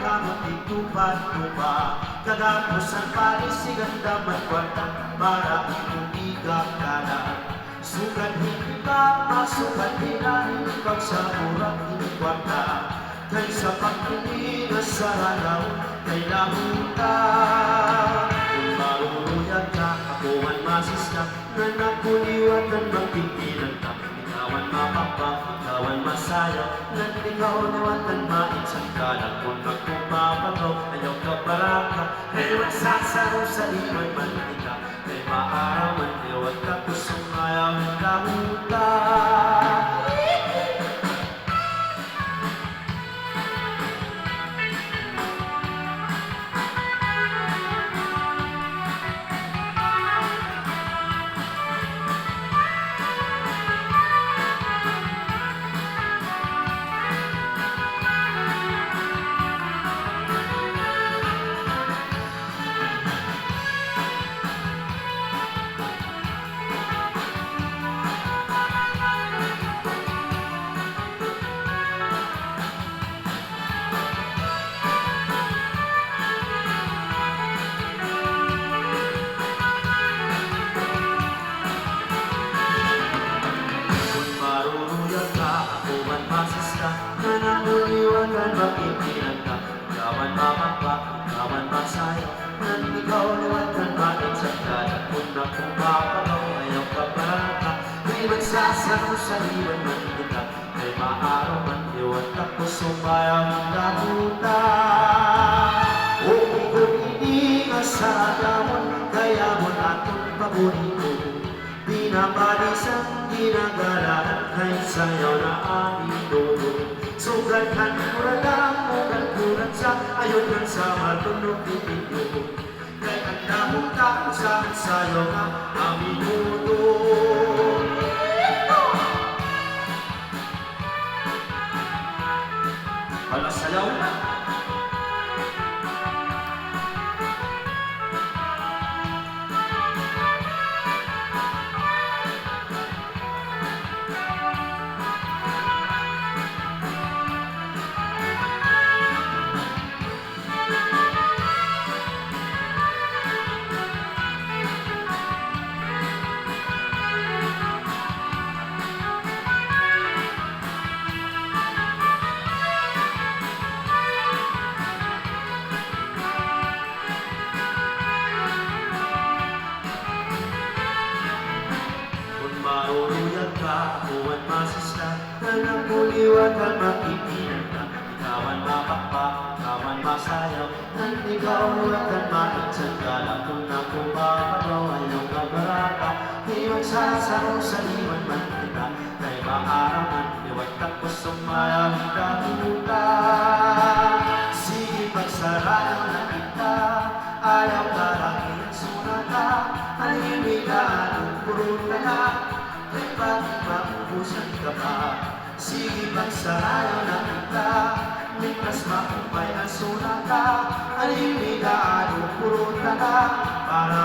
Kamot itupa-tupa Kadapos ang palisigan dapat kwarta Para inumiga ka na Sukat hindi ka masukat hinahin Pag sa murang inikwarta Kay sa pagpiligas sa halaw Kay lahuta Kung marunuyag ka Ako man masisya Na nakuliwan ng magpimpilan ka Ikawan mapapa Ikawan masaya. Nan ikaw nawatan mainsan ka. Na kung nagpupapagaw Ayaw ka baraka. Kay magsasaro sa iwan mantika ikawan masaya Nan ikaw niwatan, mainsan ka Na kung nakupapagaw, ayaw ka baraka Di magsasaro sa iwan man kita. Kay maaraw man, iwan ka po sumayaw ng kabuta O kung hindi ka sa damon Kaya mo natong paborito Pinapalisan, ginagalaan Kay sayaw na lolo Sugalhan, muralang, mugal kurat sa Ayon ng sa matunog dito Kay ang damong tao sa sayaw na aming lolo Wala sayaw na marunuyag ka, akuan masista Na nakuliwan ka, makikilan ka Ikawan mapakpa, ikawan masayaw. Nan ikaw niwatan, mainsan ka Na kung nakupapagaw, ayaw ka baraka Di magsasaro sa iwan man kita. Kay maaraman, iwat tapos sumayaw ka hinuta Sige pagsarayaw na kita. Ayaw karangin ang sunata. Halimig ka, anong puro ka na. Kay bakit maubusan ka pa. Sige pagsarayaw na kita. Ligtas makumpay ang sunata. Halimig ka, anong puro ka na Para